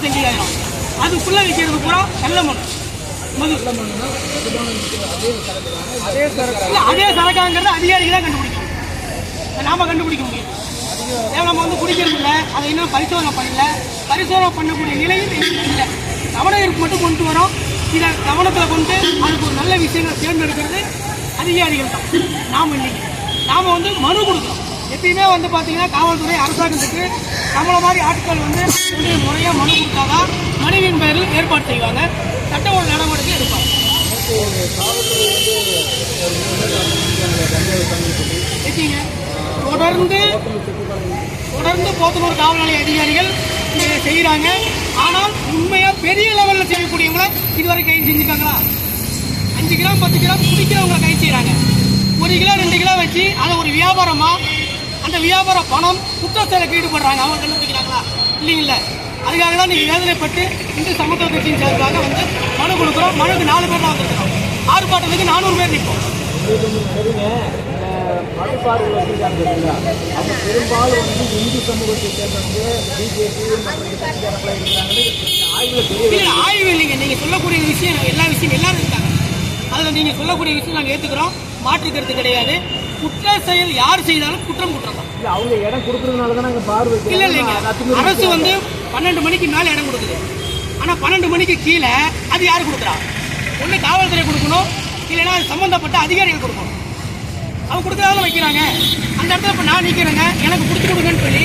இருபத்தஞ்சு அதுக்குள்ள விற்கிறது பூரா நல்ல மண். மது. அதே சரக்காங்கிறது அதிகாரிகள் தான் கண்டுபிடிக்கும். நாம கண்டுபிடிக்க முடியும். நம்ம வந்து குடிக்கிறது இல்லை அதை இன்னும் பரிசோதனை பண்ணல. பரிசோதனை பண்ணக்கூடிய நிலையில் இல்லை. கவனத்திற்கு மட்டும் கொண்டு வரோம். இதை கவனத்தில் கொண்டு அதுக்கு ஒரு நல்ல விஷயங்களை தேர்ந்தெடுக்கிறது அதிகாரிகள் தான். நாம் இல்லைங்க நாம் வந்து மனு கொடுக்குறோம். எப்பயுமே வந்து பார்த்தீங்கன்னா காவல்துறை அரசாங்கத்துக்கு நம்மளை மாதிரி ஆட்கள் வந்து முறையாக மனு கொடுத்தாதான் மனுவின் பெயரில் ஏற்பாடு செய்வாங்க. சட்ட ஒழுங்கு நடவடிக்கை எடுப்பாங்க. தொடர்ந்து தொடர்ந்து போத்தனூர் காவல் நிலைய அதிகாரிகள் செய்கிறாங்க ஆனால் உண்மையாக பெரிய லெவலில் செய்யக்கூடியவங்கள இதுவரை கைது செஞ்சுருக்காங்களா? அஞ்சு கிராம் பத்து கிராம் குடிக்கிறவங்களை கைது செய்கிறாங்க ஒரு கிலோ ரெண்டு கிலோ வச்சு அதை ஒரு வியாபாரமாக அந்த வியாபார பணம் குற்றச்செயலுக்கு ஈடுபடுறாங்க. அவங்க கண்டுபிடிக்கிறாங்களா இல்லைங்களா அதுக்காக தான் நீங்கள் வேதனைப்பட்டு இந்து சமத்துவ கட்சியின் சார்பாக வந்து மனு கொடுக்குறோம். மனுக்கு நாலு பேர் தான் வந்திருக்கிறோம். ஆர்ப்பாட்டத்துக்கு நானூறு பேர் நிற்போம். சரிங்க பெரும்பாலும் வந்து இந்து சமூகத்தை சேர்ந்தவங்க பிஜேபி ஆய்வு இல்லைங்க. நீங்கள் சொல்லக்கூடிய விஷயம் எல்லா விஷயம் எல்லாரும் இருக்காங்க. அதில் நீங்கள் சொல்லக்கூடிய விஷயம் நாங்க ஏத்துக்கிறோம். மாற்றுக்கிறது கிடையாது. குற்ற செயல் யார் செய்தாலும் குற்றம் குற்றம் தான் இல்ல அவங்க இடம் கொடுக்கறதுனால தான் நாங்க பார்வை இல்ல இல்லைங்க அரசு வந்து பன்னெண்டு மணிக்கு மேல இடம் கொடுக்குது. ஆனா பன்னெண்டு மணிக்கு கீழே அது யாரு கொடுக்குறா? ஒண்ணு காவல்துறை கொடுக்கணும் இல்லைன்னா அது சம்பந்தப்பட்ட அதிகாரிகள் கொடுக்கணும். அவங்க கொடுக்கறதால வைக்கிறாங்க. அந்த இடத்துல இப்ப நான் நிக்கிறேங்க எனக்கு கொடுத்து கொடுங்கன்னு சொல்லி